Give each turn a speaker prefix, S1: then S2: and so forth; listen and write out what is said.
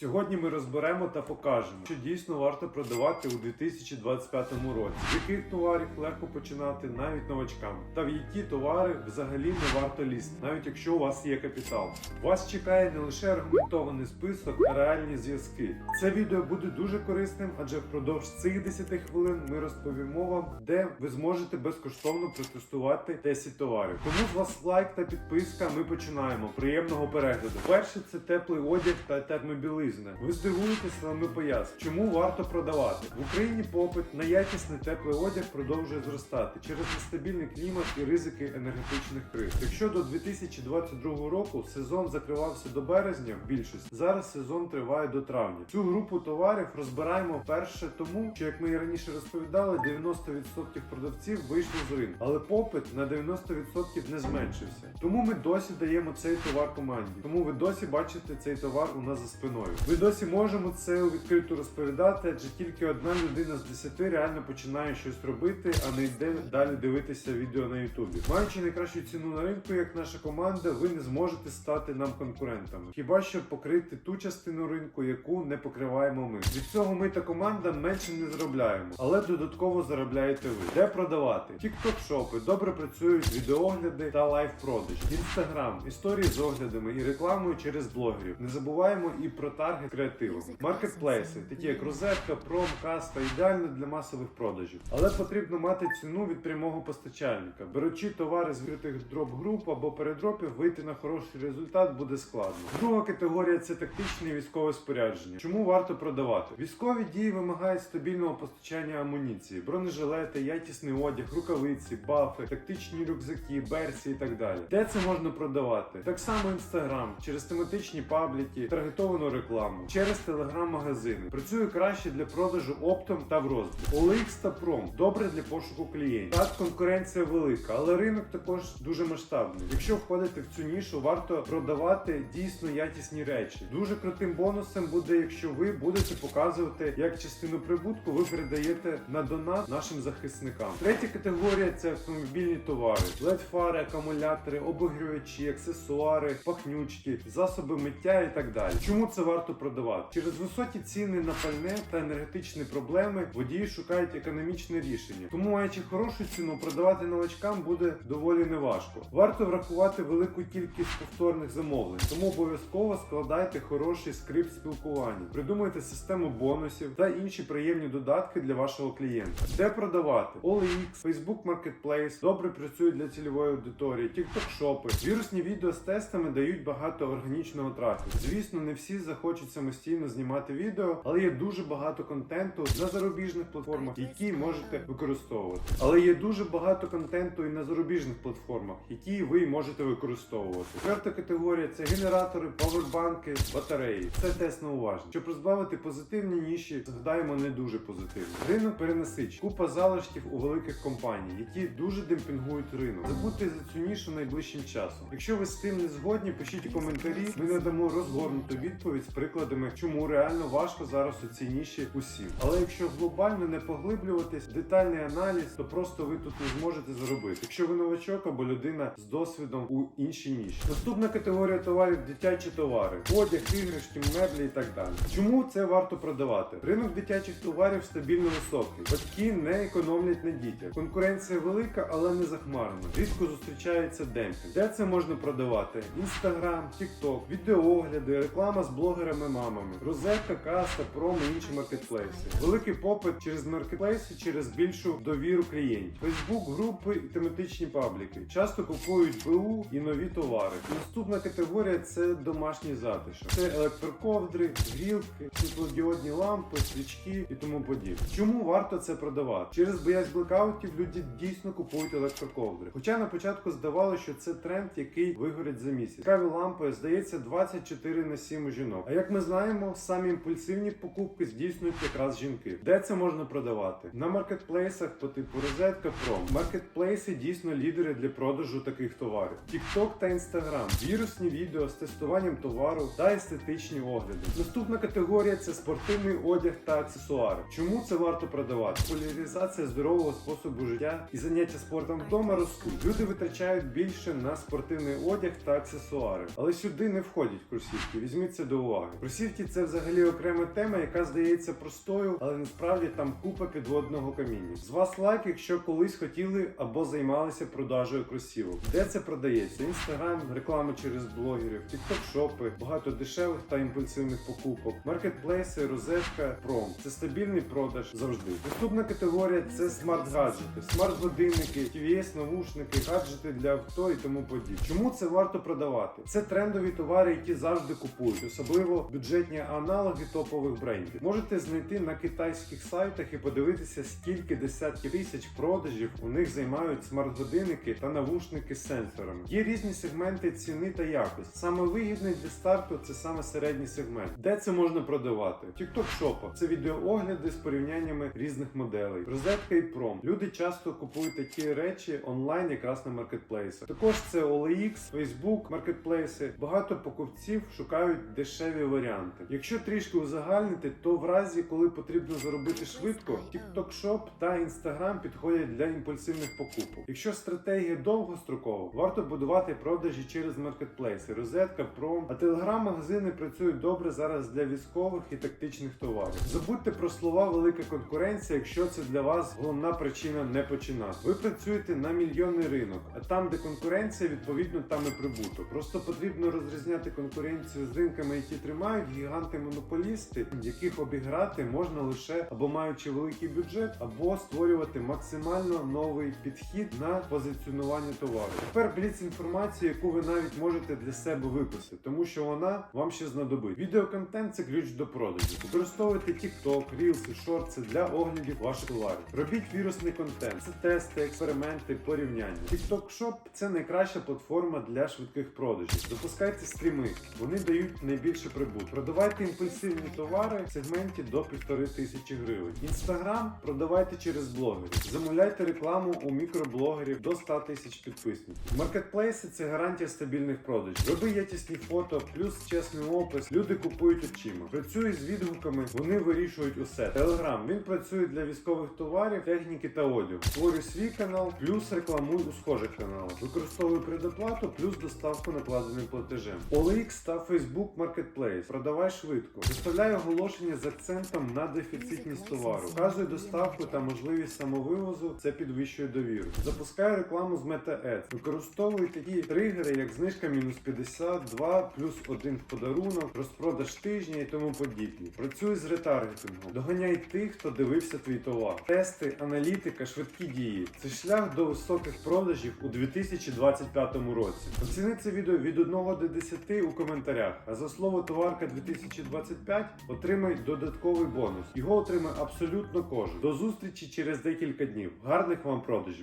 S1: Сьогодні ми розберемо та покажемо, що дійсно варто продавати у 2025 році, з яких товарів легко починати навіть новачкам, та в які товари взагалі не варто лізти, навіть якщо у вас є капітал. Вас чекає не лише аргументований список, а реальні зв'язки. Це відео буде дуже корисним, адже впродовж цих 10 хвилин ми розповімо вам, де ви зможете безкоштовно протестувати 10 товарів. Тому з вас лайк та підписка. Ми починаємо. Приємного перегляду. Перше це теплий одяг та термобілизна. Ви здивуєтеся, але ми пояснимо, чому варто продавати в Україні. Попит на якісний теплий одяг продовжує зростати через нестабільний клімат і ризики енергетичних криз. Якщо до 2022 року сезон закривався до березня, в більшості зараз сезон триває до травня. Цю групу товарів розбираємо перше тому, що як ми і раніше розповідали, 90% продавців вийшли з ринку, але попит на 90% не зменшився. Тому ми досі даємо цей товар команді. Тому ви досі бачите цей товар у нас за спиною. Ви досі можемо це у відкрито розповідати, адже тільки одна людина з 10 реально починає щось робити, а не йде далі дивитися відео на Ютубі. Маючи найкращу ціну на ринку, як наша команда, ви не зможете стати нам конкурентами. Хіба що покрити ту частину ринку, яку не покриваємо ми. Від цього ми та команда менше не заробляємо, але додатково заробляєте ви. Де продавати? Тікток шопи добре працюють відеогляди та лайв продаж. Інстаграм, історії з оглядами і рекламою через блогерів. Не забуваємо і про таргет креативу. Маркетплейси, такі як розетка, пром, каста, ідеально для масових продажів. Але потрібно мати ціну від прямого постачальника. Беручи товари з відкритих дроп груп або передропів, вийти на хороший результат буде складно. Друга категорія це тактичне військове спорядження. Чому варто продавати? Військові дії вимагають стабільного постачання амуніції, бронежилети, якісний одяг, рукавиці, бафи, тактичні рюкзаки, берці і так далі. Де це можна продавати? Так само інстаграм, через тематичні пабліки, таргетовану рекламу, через телеграм-магазини. Працює краще для продажу оптом та в роздріб. OLX та Пром добре для пошуку клієнтів. Так, конкуренція велика, але ринок також дуже масштабний. Якщо входити в цю нішу, варто продавати дійсно якісні речі. Дуже крутим бонусом буде, якщо ви будете показувати, як частину прибутку ви передаєте на донат нашим захисникам. Третя категорія це автомобільні товари, LED-фари, акумулятори, обігрівачі, аксесуари, пахнючки, засоби миття і так далі. Чому це варто продавати? Через високі ціни на пальне та енергетичні проблеми водії шукають економічне рішення. Тому, маючи хорошу ціну, продавати новачкам буде доволі неважко. Варто врахувати велику кількість повторних замовлень, тому обов'язково складайте хороший скрипт спілкування, придумайте систему бонусів та інші приємні додатки для вашого клієнта. Де продавати? OLX, Facebook Marketplace добре працюють для цільової аудиторії, TikTok шопи. Вірусні відео з тестами дають багато органічного трафіку. Звісно, не всі захочуть самостійно знімати відео, але є дуже багато контенту на зарубіжних платформах, які можете використовувати. Але є дуже багато контенту і на зарубіжних платформах, які ви можете використовувати. Четверта категорія це генератори, павербанки, батареї. Це тест на уважність. Щоб розбавити позитивні ніші, згадаємо не дуже позитивні. Ринок перенасичений. Купа залишків у великих компаній, які дуже демпінгують ринок. Забудьте за цю нішу найближчим часом. Якщо ви з тим не згодні, пишіть коментарі. Ми надамо розгорнуту відповідь прикладами, чому реально важко зараз у цій ніші усім. Але якщо глобально не поглиблюватись, детальний аналіз, то просто ви тут не зможете заробити. Якщо ви новачок або людина з досвідом у іншій ніші. Наступна категорія товарів дитячі товари, одяг, іграшки, меблі і так далі. Чому це варто продавати? Ринок дитячих товарів стабільно високий. Батьки не економлять на дітях. Конкуренція велика, але не захмарна. Рідко зустрічається демпінг. Де це можна продавати? Інстаграм, Тікток, відеоогляди, реклама з блогерами-мамами, розетка, каста, пром інші маркетплейси. Великий попит через маркетплейси, через більшу довіру клієнтів. Фейсбук, групи і тематичні пабліки. Часто купують БУ і нові товари. Наступна категорія це домашній затишок. Це електроковдри, грілки, світлодіодні лампи, свічки і тому подібне. Чому варто це продавати? Через боязнь блекаутів люди дійсно купують електроковдри. Хоча на початку здавалося, що це тренд, який вигорить за місяць. Каві лампи здається 24 на 7 у жінок. А як ми знаємо, самі імпульсивні покупки здійснюють якраз жінки. Де це можна продавати? На маркетплейсах по типу розетка Пром. Маркетплейси дійсно лідери для продажу таких товарів. TikTok та Instagram. Вірусні відео з тестуванням товару та естетичні огляди. Наступна категорія це спортивний одяг та аксесуари. Чому це варто продавати? Популяризація здорового способу життя і заняття спортом вдома ростуть. Люди витрачають більше на спортивний одяг та аксесуари. Але сюди не входять кросівки. Візьміть це до уваги. Кросівки це взагалі окрема тема, яка здається простою, але насправді там купа підводного каміння. З вас лайк, якщо колись хотіли або займалися продажею кросівок. Де це продається? Інстаграм, реклама через блогерів, тікток-шопи, багато дешевих та імпульсивних покупок, маркетплейси, розетка, пром. Це стабільний продаж завжди. Наступна категорія це смарт-гаджети, смарт-годинники, TVS, навушники, гаджети для авто і тому подібне. Чому це варто продавати? Це трендові товари, які завжди купують, особливо бюджетні аналоги топових брендів. Можете знайти на китайських сайтах і подивитися, скільки десятків тисяч продажів у них займають смарт-годинники та навушники з сенсорами. Є різні сегменти ціни та якості. Саме вигідний для старту це саме середній сегмент. Де це можна продавати? TikTok Shop – це відеоогляди з порівняннями різних моделей. Розетка і пром. Люди часто купують такі речі онлайн якраз на маркетплейсах. Також це OLX, Facebook, маркетплейси. Багато покупців шукають дешеві варіанти. Якщо трішки узагальнити, то в разі, коли потрібно заробити швидко, TikTok Shop та Instagram підходять для імпульсивних покупок. Якщо стратегія довгострокова, варто будувати продажі через маркетплейси, розетка, пром. А телеграм-магазини працюють добре зараз для військових і тактичних товарів. Забудьте про слова велика конкуренція, якщо це для вас головна причина не починати. Ви працюєте на мільйонний ринок, а там, де конкуренція, відповідно там і прибуток. Просто потрібно розрізняти конкуренцію з ринками, які тримають гіганти-монополісти, яких обіграти можна лише або маючи великий бюджет, або створювати максимально новий підхід на позиціонування товару. Тепер бліц інформацію, яку ви навіть можете для себе виписати, тому що вона вам ще знадобить. Відеоконтент це ключ до продажу. Використовуйте TikTok, Reels і Shorts для оглядів ваших товарів. Робіть вірусний контент, це тести, експерименти, порівняння. TikTok Shop – це найкраща платформа для швидких продажів. Запускайте стріми, вони дають найбільше прибутку. Продавайте імпульсивні товари в сегменті до півтори тисячі гривень. Інстаграм продавайте через блогерів. Замовляйте рекламу у мікроблогерів до 100 тисяч підписників. Маркетплейси це гарантія стабільних продажів. Роби якісні фото, плюс чесний опис. Люди купують очима. Працює з відгуками, вони вирішують усе. Телеграм він працює для військових товарів, техніки та одягу. Створюй свій канал, плюс рекламуй у схожих каналах. Використовуй предоплату, плюс доставку накладеним платежем. OLX та Facebook Marketplace. Продавай швидко. Виставляй оголошення з акцентом на дефіцитність товару. Вказуй доставку та можливість самовивозу. Це підвищує довіру. Запускай рекламу з Meta Ads. Використовуй такі тригери, як знижка мінус 50, 2 плюс 1 в подарунок, розпродаж тижня і тому подібні. Працюй з ретаргетингом. Доганяй тих, хто дивився твій товар. Тести, аналітика, швидкі дії. Це шлях до високих продажів у 2025 році. Оціни це відео від 1 до 10 у коментарях. А за слово товарка 2025 отримає додатковий бонус. Його отримає абсолютно кожен. До зустрічі через декілька днів. Гарних вам продажів!